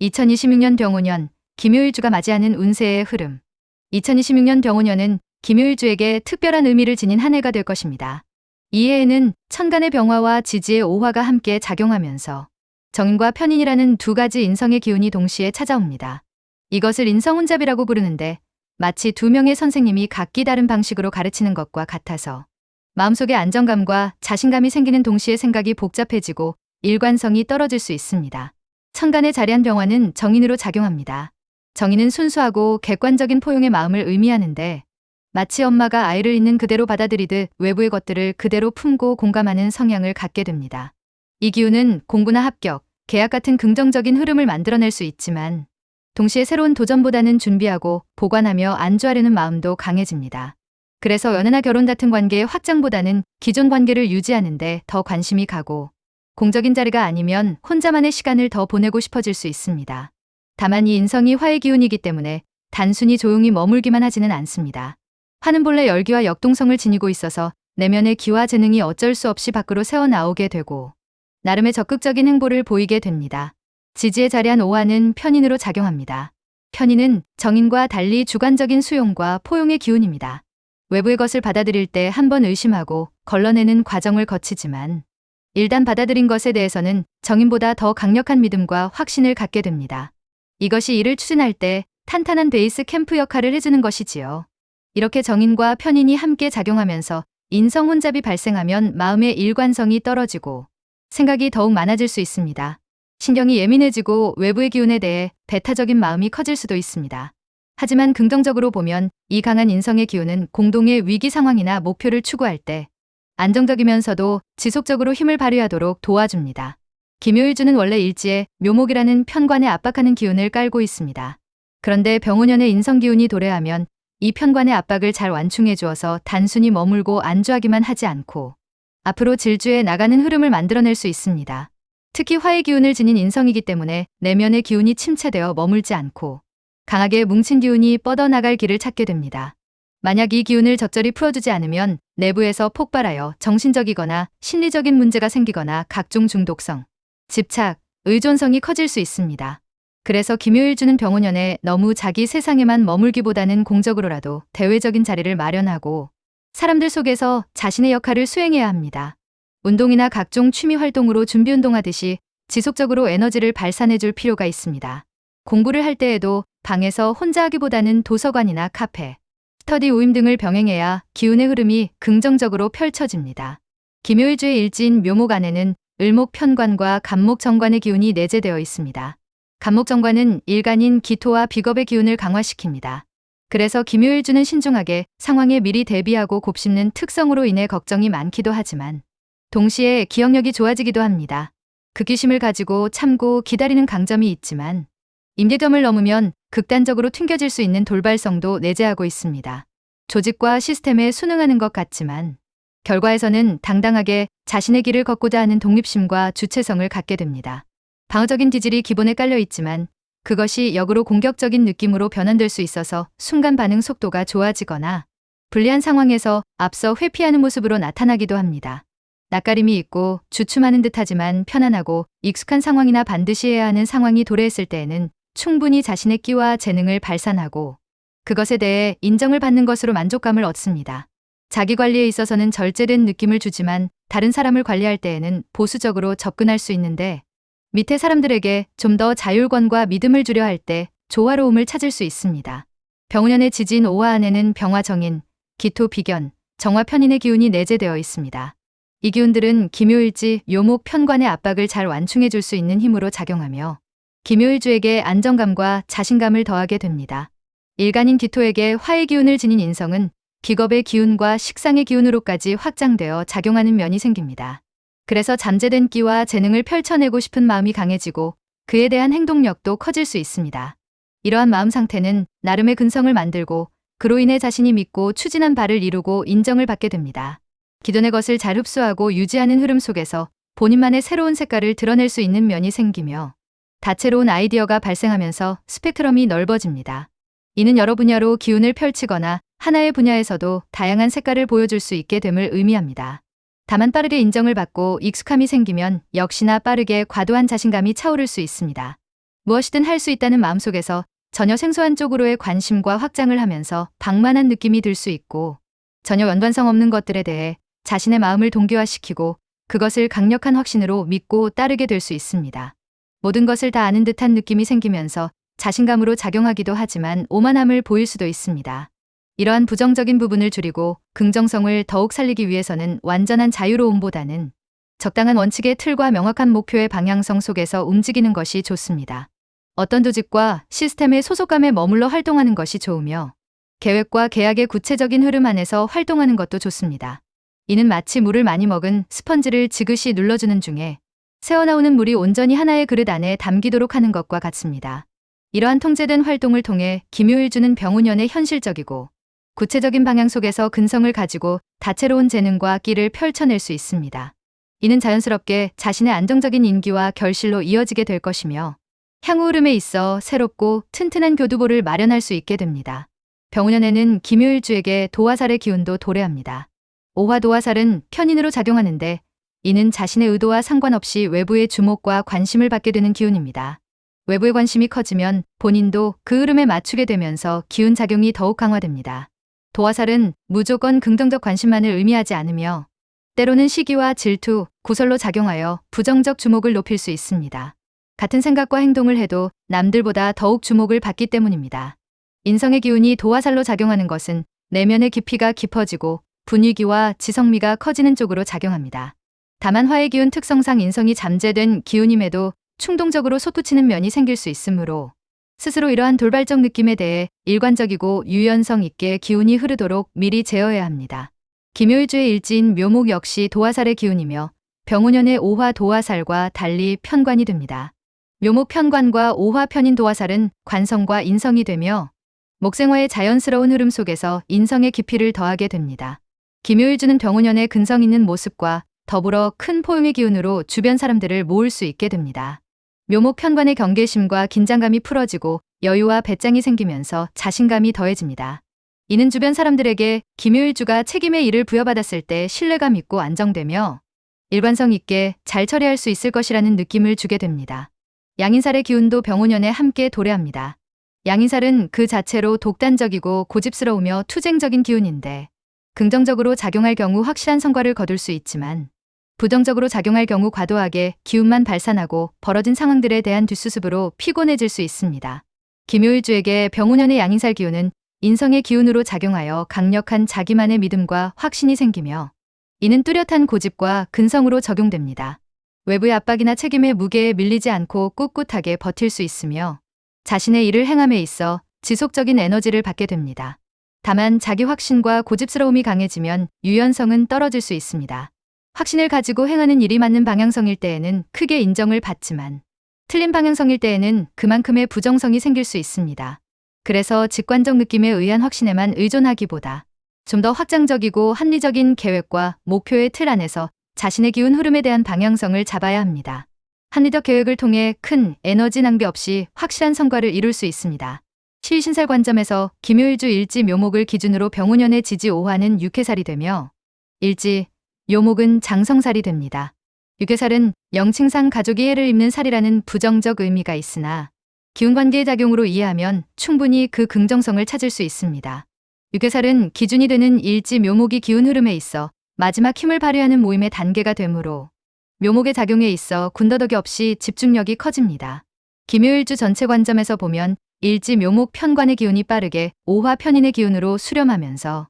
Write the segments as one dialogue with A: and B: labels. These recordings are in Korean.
A: 2026년 병오년, 김요일주가 맞이하는 운세의 흐름. 2026년 병오년은 김요일주에게 특별한 의미를 지닌 한 해가 될 것입니다. 이 해에는 천간의 병화와 지지의 오화가 함께 작용하면서 정인과 편인이라는 두 가지 인성의 기운이 동시에 찾아옵니다. 이것을 인성혼잡이라고 부르는데 마치 두 명의 선생님이 각기 다른 방식으로 가르치는 것과 같아서 마음속에 안정감과 자신감이 생기는 동시에 생각이 복잡해지고 일관성이 떨어질 수 있습니다. 천간의 자리한 병화는 정인으로 작용합니다. 정인은 순수하고 객관적인 포용의 마음을 의미하는데 마치 엄마가 아이를 있는 그대로 받아들이듯 외부의 것들을 그대로 품고 공감하는 성향을 갖게 됩니다. 이 기운은 공부나 합격, 계약 같은 긍정적인 흐름을 만들어낼 수 있지만 동시에 새로운 도전보다는 준비하고 보관하며 안주하려는 마음도 강해집니다. 그래서 연애나 결혼 같은 관계의 확장보다는 기존 관계를 유지하는데 더 관심이 가고 공적인 자리가 아니면 혼자만의 시간을 더 보내고 싶어질 수 있습니다. 다만 이 인성이 화의 기운이기 때문에 단순히 조용히 머물기만 하지는 않습니다. 화는 본래 열기와 역동성을 지니고 있어서 내면의 기와 재능이 어쩔 수 없이 밖으로 새어나오게 되고 나름의 적극적인 행보를 보이게 됩니다. 지지에 자리한 오화는 편인으로 작용합니다. 편인은 정인과 달리 주관적인 수용과 포용의 기운입니다. 외부의 것을 받아들일 때 한 번 의심하고 걸러내는 과정을 거치지만 일단 받아들인 것에 대해서는 정인보다 더 강력한 믿음과 확신을 갖게 됩니다. 이것이 일을 추진할 때 탄탄한 베이스 캠프 역할을 해주는 것이지요. 이렇게 정인과 편인이 함께 작용하면서 인성 혼잡이 발생하면 마음의 일관성이 떨어지고 생각이 더욱 많아질 수 있습니다. 신경이 예민해지고 외부의 기운에 대해 배타적인 마음이 커질 수도 있습니다. 하지만 긍정적으로 보면 이 강한 인성의 기운은 공동의 위기 상황이나 목표를 추구할 때 안정적이면서도 지속적으로 힘을 발휘하도록 도와줍니다. 김요일주는 원래 일지에 묘목이라는 편관에 압박하는 기운을 깔고 있습니다. 그런데 병오년의 인성 기운이 도래하면 이 편관의 압박을 잘 완충해 주어서 단순히 머물고 안주하기만 하지 않고 앞으로 질주해 나가는 흐름을 만들어낼 수 있습니다. 특히 화의 기운을 지닌 인성이기 때문에 내면의 기운이 침체되어 머물지 않고 강하게 뭉친 기운이 뻗어나갈 길을 찾게 됩니다. 만약 이 기운을 적절히 풀어주지 않으면 내부에서 폭발하여 정신적이거나 심리적인 문제가 생기거나 각종 중독성, 집착, 의존성이 커질 수 있습니다. 그래서 김요일주는 병원연에 너무 자기 세상에만 머물기보다는 공적으로라도 대외적인 자리를 마련하고 사람들 속에서 자신의 역할을 수행해야 합니다. 운동이나 각종 취미 활동으로 준비 운동하듯이 지속적으로 에너지를 발산해 줄 필요가 있습니다. 공부를 할 때에도 방에서 혼자 하기보다는 도서관이나 카페, 스터디 모임 등을 병행해야 기운의 흐름이 긍정적으로 펼쳐집니다. 김요일주의 일지인 묘목 안에는 을목 편관과 간목 정관의 기운이 내재되어 있습니다. 간목 정관은 일간인 기토와 비겁의 기운을 강화시킵니다. 그래서 김요일주는 신중하게 상황에 미리 대비하고 곱씹는 특성으로 인해 걱정이 많기도 하지만 동시에 기억력이 좋아지기도 합니다. 극기심을 가지고 참고 기다리는 강점이 있지만 임계점을 넘으면 극단적으로 튕겨질 수 있는 돌발성도 내재하고 있습니다. 조직과 시스템에 순응하는 것 같지만 결과에서는 당당하게 자신의 길을 걷고자 하는 독립심과 주체성을 갖게 됩니다. 방어적인 기질이 기본에 깔려 있지만 그것이 역으로 공격적인 느낌으로 변환될 수 있어서 순간 반응 속도가 좋아지거나 불리한 상황에서 앞서 회피하는 모습으로 나타나기도 합니다. 낯가림이 있고 주춤하는 듯하지만 편안하고 익숙한 상황이나 반드시 해야 하는 상황이 도래했을 때에는 충분히 자신의 끼와 재능을 발산하고 그것에 대해 인정을 받는 것으로 만족감을 얻습니다. 자기 관리에 있어서는 절제된 느낌을 주지만 다른 사람을 관리할 때에는 보수적으로 접근할 수 있는데 밑에 사람들에게 좀 더 자율권과 믿음을 주려 할 때 조화로움을 찾을 수 있습니다. 병운년의 지진 오화 안에는 병화정인, 기토 비견, 정화 편인의 기운이 내재되어 있습니다. 이 기운들은 김요일지 묘목 편관의 압박을 잘 완충해 줄 수 있는 힘으로 작용하며 김요일주에게 안정감과 자신감을 더하게 됩니다. 일간인 기토에게 화의 기운을 지닌 인성은 기겁의 기운과 식상의 기운으로까지 확장되어 작용하는 면이 생깁니다. 그래서 잠재된 끼와 재능을 펼쳐내고 싶은 마음이 강해지고 그에 대한 행동력도 커질 수 있습니다. 이러한 마음 상태는 나름의 근성을 만들고 그로 인해 자신이 믿고 추진한 바를 이루고 인정을 받게 됩니다. 기존의 것을 잘 흡수하고 유지하는 흐름 속에서 본인만의 새로운 색깔을 드러낼 수 있는 면이 생기며 다채로운 아이디어가 발생하면서 스펙트럼이 넓어집니다. 이는 여러 분야로 기운을 펼치거나 하나의 분야에서도 다양한 색깔을 보여줄 수 있게 됨을 의미합니다. 다만 빠르게 인정을 받고 익숙함이 생기면 역시나 빠르게 과도한 자신감이 차오를 수 있습니다. 무엇이든 할 수 있다는 마음속에서 전혀 생소한 쪽으로의 관심과 확장을 하면서 방만한 느낌이 들 수 있고 전혀 연관성 없는 것들에 대해 자신의 마음을 동기화시키고 그것을 강력한 확신으로 믿고 따르게 될 수 있습니다. 모든 것을 다 아는 듯한 느낌이 생기면서 자신감으로 작용하기도 하지만 오만함을 보일 수도 있습니다. 이러한 부정적인 부분을 줄이고 긍정성을 더욱 살리기 위해서는 완전한 자유로움보다는 적당한 원칙의 틀과 명확한 목표의 방향성 속에서 움직이는 것이 좋습니다. 어떤 조직과 시스템의 소속감에 머물러 활동하는 것이 좋으며 계획과 계약의 구체적인 흐름 안에서 활동하는 것도 좋습니다. 이는 마치 물을 많이 먹은 스펀지를 지그시 눌러주는 중에 새어나오는 물이 온전히 하나의 그릇 안에 담기도록 하는 것과 같습니다. 이러한 통제된 활동을 통해 김효일주는 병운연의 현실적이고 구체적인 방향 속에서 근성을 가지고 다채로운 재능과 끼를 펼쳐낼 수 있습니다. 이는 자연스럽게 자신의 안정적인 인기와 결실로 이어지게 될 것이며 향후 흐름에 있어 새롭고 튼튼한 교두보를 마련할 수 있게 됩니다. 병운연에는 김효일주에게 도화살의 기운도 도래합니다. 오화 도화살은 편인으로 작용하는데 이는 자신의 의도와 상관없이 외부의 주목과 관심을 받게 되는 기운입니다. 외부의 관심이 커지면 본인도 그 흐름에 맞추게 되면서 기운 작용이 더욱 강화됩니다. 도화살은 무조건 긍정적 관심만을 의미하지 않으며 때로는 시기와 질투, 구설로 작용하여 부정적 주목을 높일 수 있습니다. 같은 생각과 행동을 해도 남들보다 더욱 주목을 받기 때문입니다. 인성의 기운이 도화살로 작용하는 것은 내면의 깊이가 깊어지고 분위기와 지성미가 커지는 쪽으로 작용합니다. 다만 화의 기운 특성상 인성이 잠재된 기운임에도 충동적으로 솟구치는 면이 생길 수 있으므로 스스로 이러한 돌발적 느낌에 대해 일관적이고 유연성 있게 기운이 흐르도록 미리 제어해야 합니다. 김효일주의 일지인 묘목 역시 도화살의 기운이며 병운년의 오화 도화살과 달리 편관이 됩니다. 묘목 편관과 오화 편인 도화살은 관성과 인성이 되며 목생화의 자연스러운 흐름 속에서 인성의 깊이를 더하게 됩니다. 김효일주는 병운년의 근성 있는 모습과 더불어 큰 포용의 기운으로 주변 사람들을 모을 수 있게 됩니다. 묘목 편관의 경계심과 긴장감이 풀어지고 여유와 배짱이 생기면서 자신감이 더해집니다. 이는 주변 사람들에게 김효일주가 책임의 일을 부여받았을 때 신뢰감 있고 안정되며 일관성 있게 잘 처리할 수 있을 것이라는 느낌을 주게 됩니다. 양인살의 기운도 병운년에 함께 도래합니다. 양인살은 그 자체로 독단적이고 고집스러우며 투쟁적인 기운인데 긍정적으로 작용할 경우 확실한 성과를 거둘 수 있지만 부정적으로 작용할 경우 과도하게 기운만 발산하고 벌어진 상황들에 대한 뒷수습으로 피곤해질 수 있습니다. 김효일주에게 병운년의 양인살 기운은 인성의 기운으로 작용하여 강력한 자기만의 믿음과 확신이 생기며 이는 뚜렷한 고집과 근성으로 적용됩니다. 외부의 압박이나 책임의 무게에 밀리지 않고 꿋꿋하게 버틸 수 있으며 자신의 일을 행함에 있어 지속적인 에너지를 받게 됩니다. 다만 자기 확신과 고집스러움이 강해지면 유연성은 떨어질 수 있습니다. 확신을 가지고 행하는 일이 맞는 방향성일 때에는 크게 인정을 받지만 틀린 방향성일 때에는 그만큼의 부정성이 생길 수 있습니다. 그래서 직관적 느낌에 의한 확신에만 의존하기보다 좀 더 확장적이고 합리적인 계획과 목표의 틀 안에서 자신의 기운 흐름에 대한 방향성을 잡아야 합니다. 합리적 계획을 통해 큰 에너지 낭비 없이 확실한 성과를 이룰 수 있습니다. 실신살 관점에서 김효일주 일지 묘목을 기준으로 병운년의 지지 5화는 육해살이 되며 일지, 묘목은 장성살이 됩니다. 육해살은 영칭상 가족이 해를 입는 살이라는 부정적 의미가 있으나 기운관계의 작용으로 이해하면 충분히 그 긍정성을 찾을 수 있습니다. 육해살은 기준이 되는 일지 묘목이 기운 흐름에 있어 마지막 힘을 발휘하는 모임의 단계가 되므로 묘목의 작용에 있어 군더더기 없이 집중력이 커집니다. 김효일주 전체 관점에서 보면 일지 묘목 편관의 기운이 빠르게 오화 편인의 기운으로 수렴하면서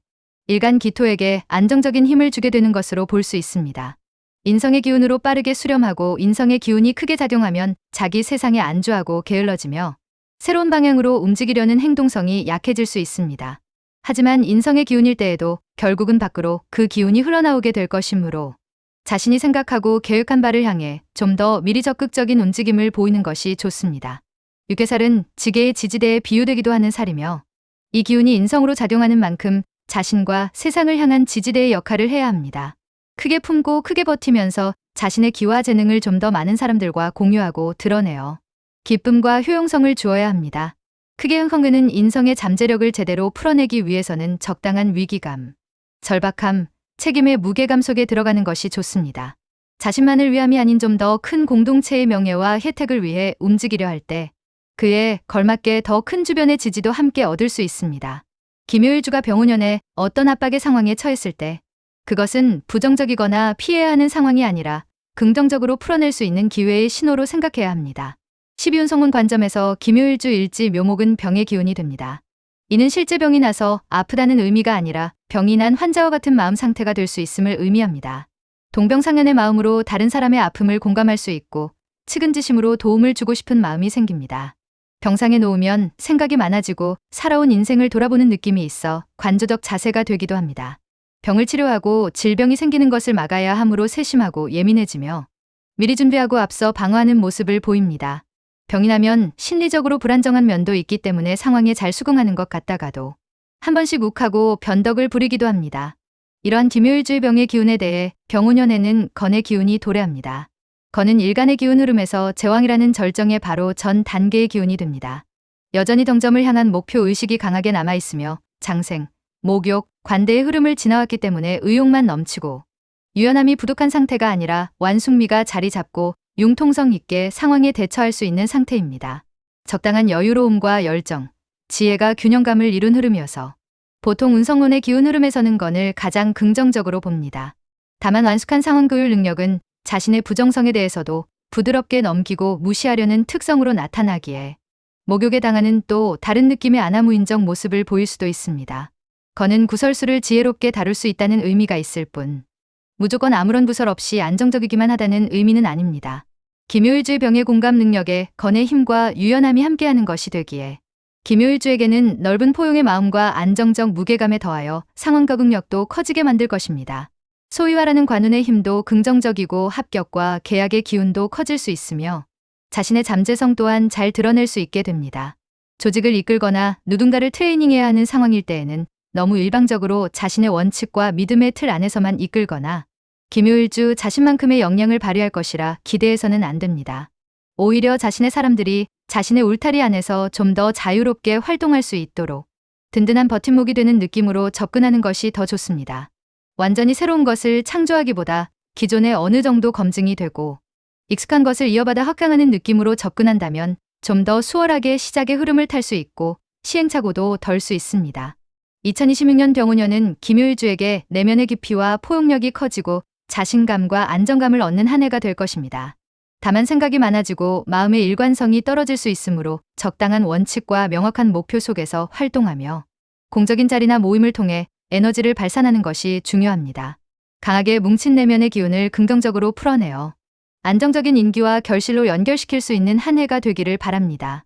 A: 일간 기토에게 안정적인 힘을 주게 되는 것으로 볼 수 있습니다. 인성의 기운으로 빠르게 수렴하고 인성의 기운이 크게 작용하면 자기 세상에 안주하고 게을러지며 새로운 방향으로 움직이려는 행동성이 약해질 수 있습니다. 하지만 인성의 기운일 때에도 결국은 밖으로 그 기운이 흘러나오게 될 것이므로 자신이 생각하고 계획한 바를 향해 좀 더 미리 적극적인 움직임을 보이는 것이 좋습니다. 육개살은 지게의 지지대에 비유되기도 하는 살이며 이 기운이 인성으로 작용하는 만큼 자신과 세상을 향한 지지대의 역할을 해야 합니다. 크게 품고 크게 버티면서 자신의 기와 재능을 좀 더 많은 사람들과 공유하고 드러내어 기쁨과 효용성을 주어야 합니다. 크게 흥흥그는 인성의 잠재력을 제대로 풀어내기 위해서는 적당한 위기감, 절박함, 책임의 무게감 속에 들어가는 것이 좋습니다. 자신만을 위함이 아닌 좀 더 큰 공동체의 명예와 혜택을 위해 움직이려 할 때 그에 걸맞게 더 큰 주변의 지지도 함께 얻을 수 있습니다. 김요일주가 병운년에 어떤 압박의 상황에 처했을 때 그것은 부정적이거나 피해야 하는 상황이 아니라 긍정적으로 풀어낼 수 있는 기회의 신호로 생각해야 합니다. 12운 성운 관점에서 김요일주 일지 묘목은 병의 기운이 됩니다. 이는 실제 병이 나서 아프다는 의미가 아니라 병이 난 환자와 같은 마음 상태가 될 수 있음을 의미합니다. 동병상련의 마음으로 다른 사람의 아픔을 공감할 수 있고 측은지심으로 도움을 주고 싶은 마음이 생깁니다. 병상에 놓으면 생각이 많아지고 살아온 인생을 돌아보는 느낌이 있어 관조적 자세가 되기도 합니다. 병을 치료하고 질병이 생기는 것을 막아야 하므로 세심하고 예민해지며 미리 준비하고 앞서 방어하는 모습을 보입니다. 병이 나면 심리적으로 불안정한 면도 있기 때문에 상황에 잘 수긍하는 것 같다가도 한 번씩 욱하고 변덕을 부리기도 합니다. 이러한 김요일주의 병의 기운에 대해 병운년에는 건의 기운이 도래합니다. 건은 일간의 기운 흐름에서 제왕이라는 절정의 바로 전 단계의 기운이 됩니다. 여전히 덩점을 향한 목표 의식이 강하게 남아 있으며 장생, 목욕, 관대의 흐름을 지나왔기 때문에 의욕만 넘치고 유연함이 부족한 상태가 아니라 완숙미가 자리 잡고 융통성 있게 상황에 대처할 수 있는 상태입니다. 적당한 여유로움과 열정, 지혜가 균형감을 이룬 흐름이어서 보통 운성론의 기운 흐름에서는 건을 가장 긍정적으로 봅니다. 다만 완숙한 상황 교율 능력은 자신의 부정성에 대해서도 부드럽게 넘기고 무시하려는 특성으로 나타나기에 목욕에 당하는 또 다른 느낌의 아나무인적 모습을 보일 수도 있습니다. 건은 구설수를 지혜롭게 다룰 수 있다는 의미가 있을 뿐 무조건 아무런 구설 없이 안정적이기만 하다는 의미는 아닙니다. 김효일주의 병의 공감 능력에 건의 힘과 유연함이 함께하는 것이 되기에 김효일주에게는 넓은 포용의 마음과 안정적 무게감에 더하여 상황 적응력도 커지게 만들 것입니다. 소위 말하는 관운의 힘도 긍정적이고 합격과 계약의 기운도 커질 수 있으며 자신의 잠재성 또한 잘 드러낼 수 있게 됩니다. 조직을 이끌거나 누군가를 트레이닝해야 하는 상황일 때에는 너무 일방적으로 자신의 원칙과 믿음의 틀 안에서만 이끌거나 김효일주 자신만큼의 역량을 발휘할 것이라 기대해서는 안 됩니다. 오히려 자신의 사람들이 자신의 울타리 안에서 좀 더 자유롭게 활동할 수 있도록 든든한 버팀목이 되는 느낌으로 접근하는 것이 더 좋습니다. 완전히 새로운 것을 창조하기보다 기존의 어느 정도 검증이 되고 익숙한 것을 이어받아 확강하는 느낌으로 접근한다면 좀 더 수월하게 시작의 흐름을 탈 수 있고 시행착오도 덜 수 있습니다. 2026년 병우년은 김효일주에게 내면의 깊이와 포용력이 커지고 자신감과 안정감을 얻는 한 해가 될 것입니다. 다만 생각이 많아지고 마음의 일관성이 떨어질 수 있으므로 적당한 원칙과 명확한 목표 속에서 활동하며 공적인 자리나 모임을 통해 에너지를 발산하는 것이 중요합니다. 강하게 뭉친 내면의 기운을 긍정적으로 풀어내어 안정적인 인기와 결실로 연결시킬 수 있는 한 해가 되기를 바랍니다.